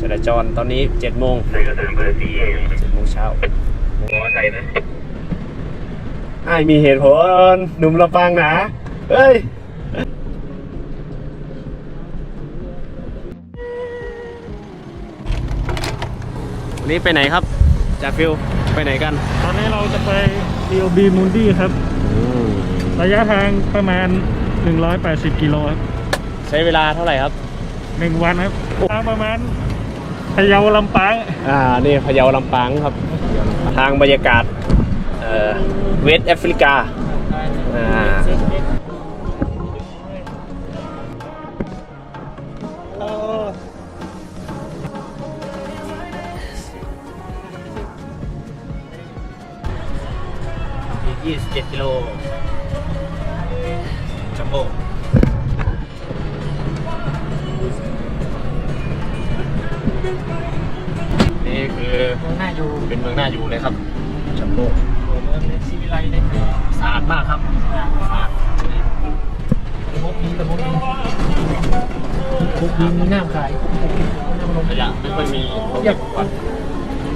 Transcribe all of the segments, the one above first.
จราจรตอนนี้7โมงใส่กระถางเบอร์สี่เอง7โมงเช้าหัวใส่นะไอ้ายมีเหตุผลหนุ่มลำปางนะเฮ้ยวันนี้ไปไหนครับจ่าฟิวไปไหนกัน ตอนนี้เราจะไป DOB m u n d i ครับระยะทางประมาณ 180 กิโลครับ ใช้เวลาเท่าไหร่ครับหนึ่งวันครับทางประมาณ พะเยาลำปาง อ่า นี่พะเยาลำปางครับ ทางบรรยากาศเอ่อเวสต์แอฟริกา อ่า27กิโลจัมโบ้ เมืองน่าอยู่เป็นเมืองน่าอยู่เลยครับจัมโบ้เมืองซีวิไลเนี่ยสะอาดมากครับสะอาดระบบนี้ระบบนี้คุกดินมีน้ำขายขยะไม่ค่อยมีเขาเก็บกวาด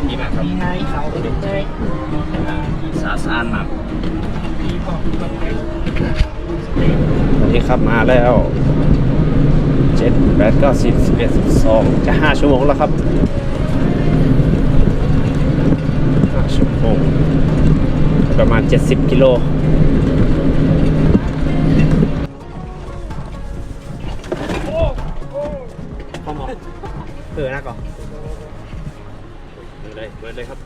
นี่นะครับมีไงเขาเป็นไงอ่าสะอาดสะอาดมากมีของแบบไหนนี่ครับมาแล้วเจ็ดแปดเก้าสิบสิบเอ็ดสิบสองจะห้าชั่วโมงแล้วครับห้าชั่วโม งประมาณเจ็ดสิบกิโลเข้ามาเออนะก่อนเปิดเลยเปิดเลยครับ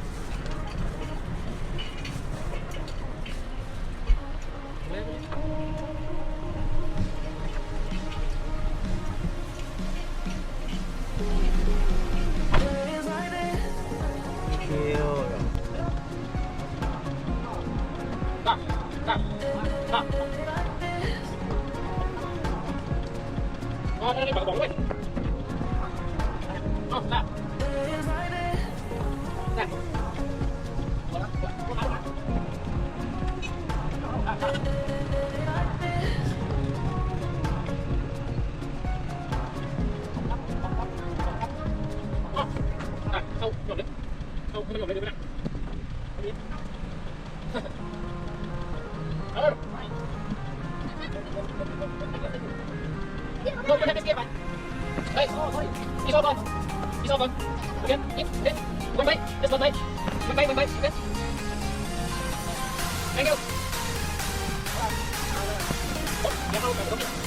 เขียว Ngon đây bảo bóng này. Ngon nào. Này. Không, không, không, không, không, không, không, 一三分，一分，一分，一分半，一分半，一分半，一分半，一分。加油！加油！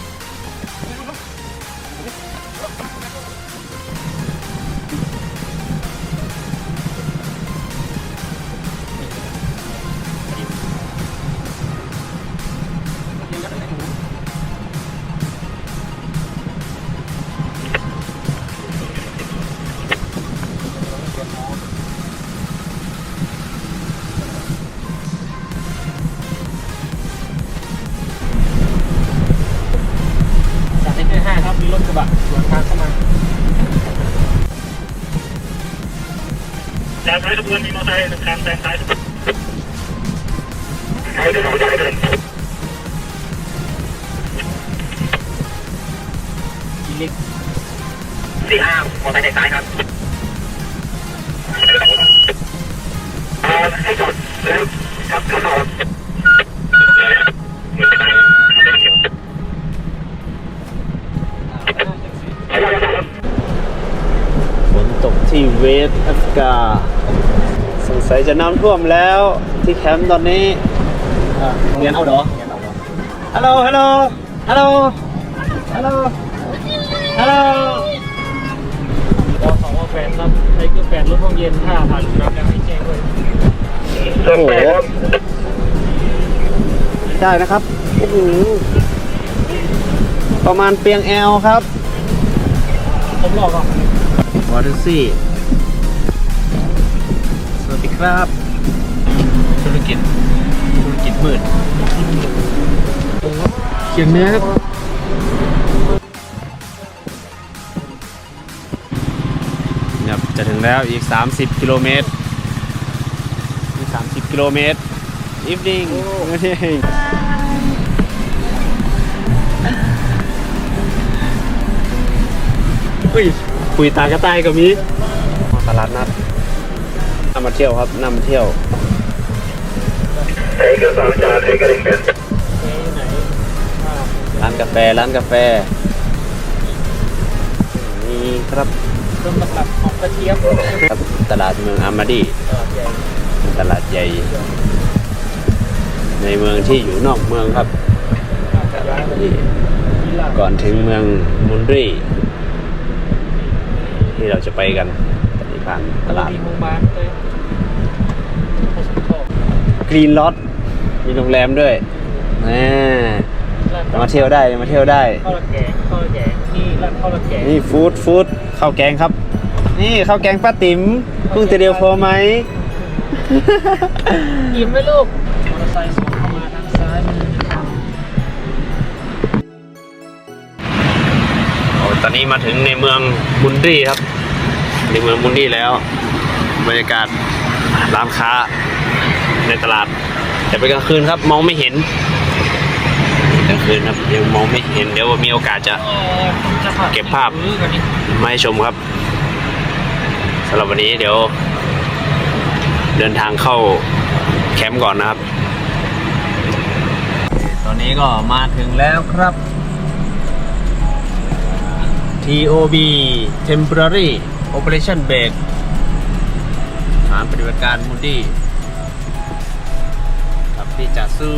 บมีรถกระบะสวนทางเข้ามาจากท้ายขบวนมีมอเตอร์ไซค์ทางแซงซ้ายใช้ถนนใหญ่เลยอีเล็กสี่ห้ามอเตอร์ไซค์ซ้ายครับเอาให้จอดแล้วครับเข้ามา กาสงสัยจะน้ำท่วมแล้วที่แคมป์ตอนนี้เรียนเอาดอฮัลโหลฮัลโหลฮัลโหลฮัลโหลฮัลโหลวอสองวอแฟนครับใช้เครื่องแฟนรถห้องเย็นห้าพันครับแล้วให้แจ้งด้วยโอ้โหได้นะครับโอ้โหประมาณเปียงแอลครับผมหลอกอะวอเตอร์ซี่สวัสดี ครับ ธุรกิจ ธุรกิจมืดเขียงเนื้อครับครับจะถึงแล้วอีก 30 กิโลเมตรอีก 30 กิโลเมตร evening อุ้ยคุยตากระต่ายก็มีตลาดนัด นำมาเที่ยวครับนำมาเที่ยวเอกสารจากเอกสารร้านกาแฟร้านกาแฟนี่ครับต้นตำรับของกระเทียมครับตลาดเมืองอามาดีตลาดใหญ่ ในเมืองที่อยู่นอกเมืองครับนี่ก่อนถึงเมืองมุนรีที่เราจะไปกันตอนนี้ผ่านตลาด กรีนลอตมีโรงแรมด้วยแหมมาเที่ยวได้มาเที่ยวได้ข้าวละแกงข้าวละแกงนี่ร้านข้าวละแกงนี่ฟู้ดฟู้ดข้าวแกงครับ นี่ข้าวแกงป้าติ๋มเพิ่งจะเดียวพอไหมอิ่มไหมลูกมอเตอร์ไซค์ส่งเข้ามาทางซ้ายมือโอ้ตอนนี้มาถึงในเมืองมุนดีครับ ในเมืองมุนดีแล้ว บรรยากาศร้านค้า ในตลาด แต่เป็นกลางคืนครับ มองไม่เห็นกลางคืนครับยังมองไม่เห็นเดี๋ยวมีโอกาสจะเก็บภาพมาให้ชมครับสำหรับวันนี้เดี๋ยว เดินทางเข้าแคมป์ก่อนนะครับ ตอนนี้ก็มาถึงแล้วครับ TOB Temporary Operation Break ฐานปฏิบัติการมูนดี้ ที่จะสู้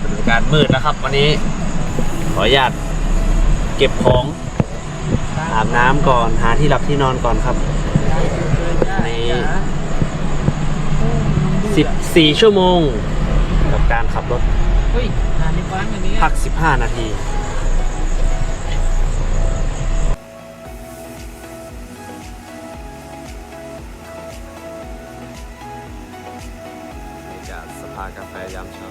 ปฏิบัติการมืดแล้วครับ วันนี้ขออนุญาตเก็บของอาบน้ำก่อนหาที่หลับที่นอนก่อนครับ ใน 14 ชั่วโมง กับการขับรถเฮ้ยทานในบ้านอย่างนี้พัก 15 นาทีากสภากาแฟยามเช้า